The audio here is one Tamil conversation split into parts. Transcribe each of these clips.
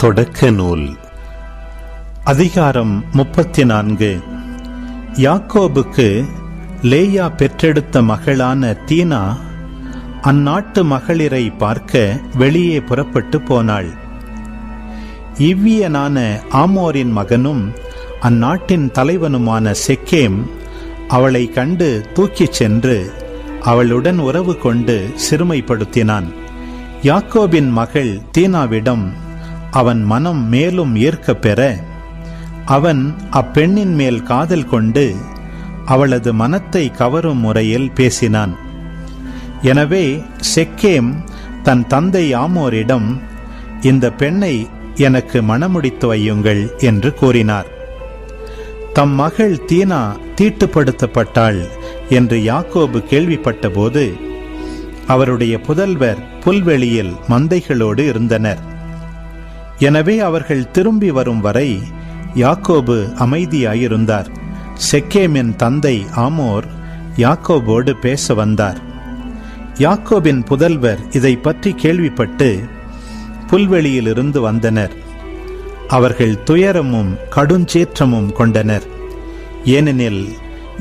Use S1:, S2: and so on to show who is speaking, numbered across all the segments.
S1: தொடக்க நூல் அதிகாரம் முப்பத்தி நான்கு யாக்கோபுக்கு லேயா பெற்றெடுத்த மகளான தீனா அந்நாட்டு மகளிரை பார்க்க வெளியே புறப்பட்டு போனாள். இவ்வியனான ஆமோரின் மகனும் அந்நாட்டின் தலைவனுமான செக்கேம் அவளை கண்டு தூக்கிச் சென்று அவளுடன் உறவு கொண்டு சிறுமைப்படுத்தினான். யாக்கோபின் மகள் தீனாவிடம் அவன் மனம் மேலும் ஈர்க்கப் பெற அவன் அப்பெண்ணின் மேல் காதல் கொண்டு அவளது மனத்தை கவரும் முறையில் பேசினான். எனவே செக்கேம் தன் தந்தை ஆமோரிடம் இந்த பெண்ணை எனக்கு மணமுடித்து வையுங்கள் என்று கூறினார். தம் மகள் தீனா தீட்டுப்படுத்தப்பட்டாள் என்று யாக்கோபு கேள்விப்பட்டபோது அவருடைய புதல்வர் புல்வெளியில் மந்தைகளோடு இருந்தனர். எனவே அவர்கள் திரும்பி வரும் வரை யாக்கோபு அமைதியாயிருந்தார். செக்கேமின் தந்தை ஆமோர் யாக்கோபோடு பேச வந்தார். யாக்கோபின் புதல்வர் இதை பற்றி கேள்விப்பட்டு புல்வெளியிலிருந்து வந்தனர். அவர்கள் துயரமும் கடுஞ்சேற்றமும் கொண்டனர். ஏனெனில்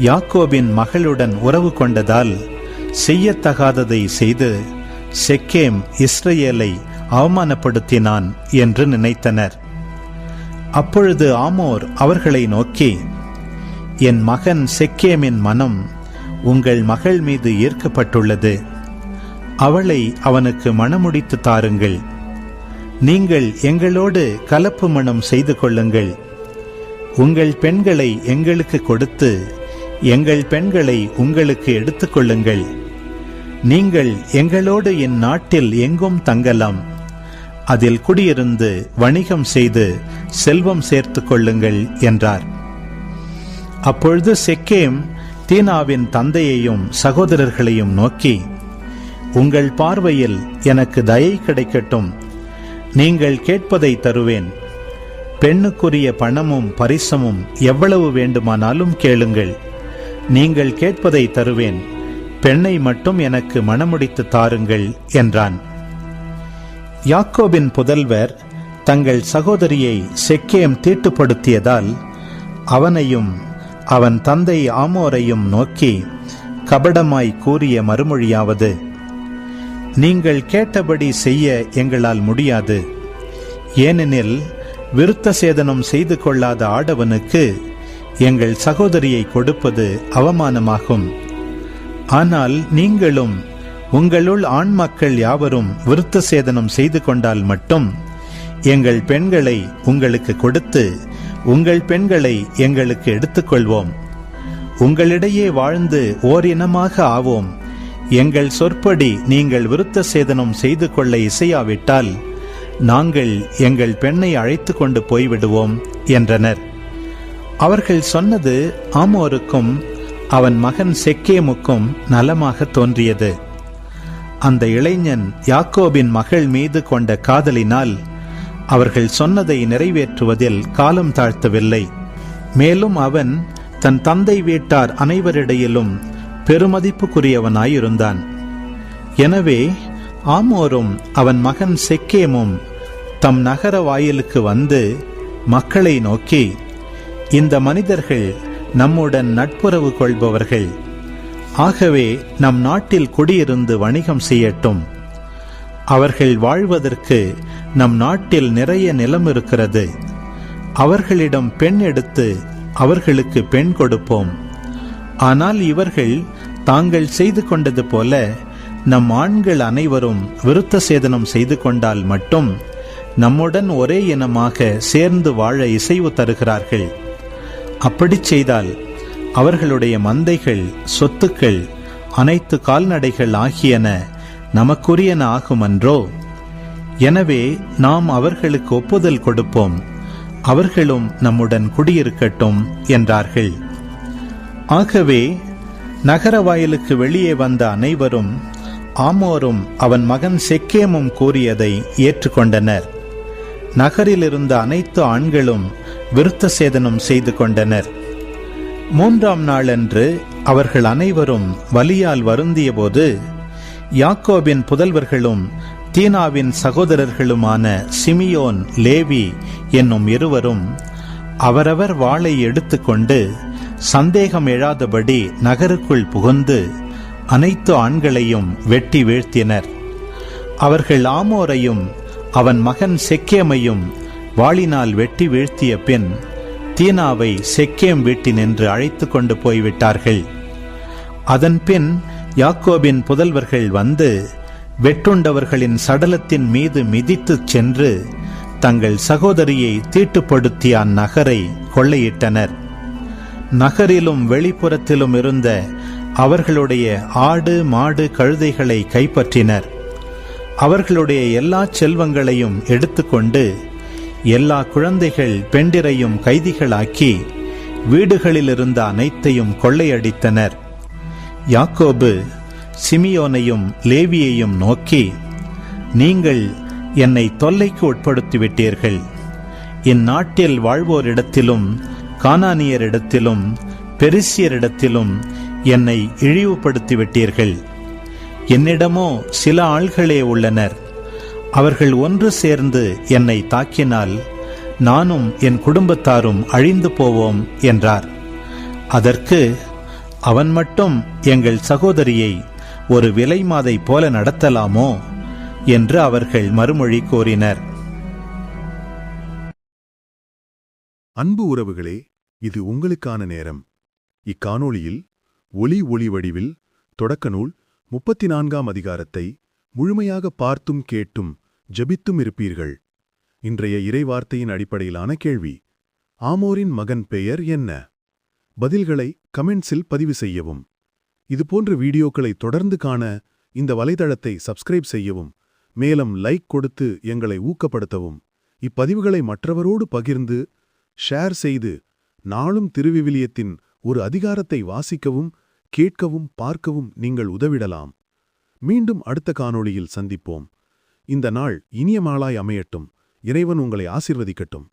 S1: யாக்கோபின் மகளுடன் உறவு கொண்டதால் செய்யத்தகாததை செய்து செக்கேம் இஸ்ரேலை அவமானப்படுத்தினான் என்று நினைத்தனர். அப்பொழுது ஆமோர் அவர்களை நோக்கி என் மகன் செக்கேமின் மனம் உங்கள் மகள் மீது ஈர்க்கப்பட்டுள்ளது. அவளை அவனுக்கு மணமுடித்து தாருங்கள். நீங்கள் எங்களோடு கலப்பு மணம் செய்து கொள்ளுங்கள். உங்கள் பெண்களை எங்களுக்கு கொடுத்து எங்கள் பெண்களை உங்களுக்கு எடுத்துக்கொள்ளுங்கள் நீங்கள் எங்களோடு என் நாட்டில் எங்கும் தங்கலாம். அதில் குடியிருந்து வணிகம் செய்து செல்வம் சேர்த்து கொள்ளுங்கள் என்றார். அப்பொழுது செக்கேம் தீனாவின் தந்தையையும் சகோதரர்களையும் நோக்கி உங்கள் பார்வையில் எனக்கு தயை கிடைக்கட்டும். நீங்கள் கேட்பதை தருவேன். பெண்ணுக்குரிய பணமும் பரிசமும் எவ்வளவு வேண்டுமானாலும் கேளுங்கள். நீங்கள் கேட்பதை தருவேன். பெண்ணை மட்டும் எனக்கு மனமுடித்து தாருங்கள் என்றான். யாக்கோபின் புதல்வர் தங்கள் சகோதரியை செக்கேம் தீட்டுப்படுத்தியதால் அவனையும் அவன் தந்தை ஆமோரையும் நோக்கி கபடமாய் கூறிய மறுமொழியாவது நீங்கள் கேட்டபடி செய்ய எங்களால் முடியாது. ஏனெனில் விருத்த சேதனம் செய்து கொள்ளாத ஆடவனுக்கு எங்கள் சகோதரியை கொடுப்பது அவமானமாகும். ஆனால் நீங்களும் உங்களுள் ஆண் மக்கள் யாவரும் விருத்த சேதனம் செய்து கொண்டால் மட்டும் எங்கள் பெண்களை உங்களுக்கு கொடுத்து உங்கள் பெண்களை எங்களுக்கு எடுத்துக்கொள்வோம். உங்களிடையே வாழ்ந்து ஓரினமாக ஆவோம். எங்கள் சொற்படி நீங்கள் விருத்த சேதனம் செய்து கொள்ள இசையாவிட்டால் நாங்கள் எங்கள் பெண்ணை அழைத்து கொண்டு போய்விடுவோம் என்றனர். அவர்கள் சொன்னது ஆமோருக்கும் அவன் மகன் செக்கேமுக்கும் நலமாக தோன்றியது. அந்த இளைஞன் யாக்கோபின் மகள் மீது கொண்ட காதலினால் அவர்கள் சொன்னதை நிறைவேற்றுவதில் காலம் தாழ்த்தவில்லை. மேலும் அவன் தன் தந்தை வீட்டார் அனைவரிடையிலும் பெருமதிப்புக்குரியவனாயிருந்தான். எனவே ஆமோரும் அவன் மகன் செக்கேமும் தம் நகர வாயிலுக்கு வந்து மக்களை நோக்கி இந்த மனிதர்கள் நம்முடன் நட்புறவு கொள்பவர்கள். ஆகவே நம் நாட்டில் குடியிருந்து வணிகம் செய்யட்டும். அவர்கள் வாழ்வதற்கு நம் நாட்டில் நிறைய நிலம் இருக்கிறது. அவர்களிடம் பெண் எடுத்து அவர்களுக்கு பெண் கொடுப்போம். ஆனால் இவர்கள் தாங்கள் செய்து கொண்டது போல நம் ஆண்கள் அனைவரும் விருத்த சேதனம் செய்து கொண்டால் மட்டும் நம்முடன் ஒரே இனமாக சேர்ந்து வாழ இசைவு தருகிறார்கள். அப்படி செய்தால் அவர்களுடைய மந்தைகள் சொத்துக்கள் அனைத்து கால்நடைகள் ஆகியன நமக்குரியன ஆகுமன்றோ? எனவே நாம் அவர்களுக்கு ஒப்புதல் கொடுப்போம். அவர்களும் நம்முடன் குடியிருக்கட்டும் என்றார்கள். ஆகவே நகர வாயிலுக்கு வெளியே வந்த அனைவரும் ஆமோரும் அவன் மகன் செக்கேமும் கூறியதை ஏற்றுக்கொண்டனர். நகரில் இருந்த அனைத்து ஆண்களும் விருத்த சேதனம் செய்து கொண்டனர். மூன்றாம் நாளன்று அவர்கள் அனைவரும் வலியால் வருந்தியபோது யாக்கோபின் புதல்வர்களும் தீனாவின் சகோதரர்களுமான சிமியோன் லேவி என்னும் இருவரும் அவரவர் வாளை எடுத்துக்கொண்டு சந்தேகம் எழாதபடி நகருக்குள் புகுந்து அனைத்து ஆண்களையும் வெட்டி வீழ்த்தினர். அவர்கள் ஆமோரையும் அவன் மகன் செக்கேமையும் வாளினால் வெட்டி வீழ்த்திய பின் தீனாவை செக்கேம் வீட்டினின்று அழைத்து கொண்டு போய்விட்டார்கள். அதன்பின் யாக்கோபின் புதல்வர்கள் வந்து வெட்டுண்டவர்களின் சடலத்தின் மீது மிதித்துச் சென்று தங்கள் சகோதரியை தீட்டுப்படுத்திய அந்நகரை கொள்ளையிட்டனர். நகரிலும் வெளிப்புறத்திலும் இருந்த அவர்களுடைய ஆடு மாடு கழுதைகளை கைப்பற்றினர். அவர்களுடைய எல்லா செல்வங்களையும் எடுத்துக்கொண்டு எல்லா குழந்தைகள் பெண்டிரையும் கைதிகளாக்கி வீடுகளிலிருந்த அனைத்தையும் கொள்ளையடித்தனர். யாக்கோபு சிமியோனையும் லேவியையும் நோக்கி நீங்கள் என்னை தொல்லைக்கு உட்படுத்திவிட்டீர்கள். இந்நாட்டில் வாழ்வோரிடத்திலும் கானானியரிடத்திலும் பெரிசியரிடத்திலும் என்னை இழிவுபடுத்திவிட்டீர்கள். என்னிடமோ சில ஆள்களே உள்ளனர். அவர்கள் ஒன்று சேர்ந்து என்னை தாக்கினால் நானும் என் குடும்பத்தாரும் அழிந்து போவோம் என்றார். அதற்கு அவன் மட்டும் எங்கள் சகோதரியை ஒரு விலை மாதை போல நடத்தலாமோ என்று அவர்கள் மறுமொழி கூறினர்.
S2: அன்பு உறவுகளே இது உங்களுக்கான நேரம். இக்காணொளியில் ஒளி ஒளி வடிவில் தொடக்க நூல் முப்பத்தி நான்காம் அதிகாரத்தை முழுமையாக பார்த்தும் கேட்டும் ஜபித்தும் இருப்பீர்கள். இன்றைய இறைவார்த்தையின் அடிப்படையிலான கேள்வி ஆமோரின் மகன் பெயர் என்ன? பதில்களை கமெண்ட்ஸில் பதிவு செய்யவும். இதுபோன்ற வீடியோக்களை தொடர்ந்து காண இந்த வலைதளத்தை சப்ஸ்கிரைப் செய்யவும் மேலும் லைக் கொடுத்து எங்களை ஊக்கப்படுத்தவும். இப்பதிவுகளை மற்றவரோடு பகிர்ந்து ஷேர் செய்து நாளும் திருவிவிலியத்தின் ஒரு அதிகாரத்தை வாசிக்கவும் கேட்கவும் பார்க்கவும் நீங்கள் உதவிடலாம். மீண்டும் அடுத்த காணொளியில் சந்திப்போம். இந்த நாள் இனிய மாலாய் அமையட்டும். இறைவன் உங்களை ஆசிர்வதிக்கட்டும்.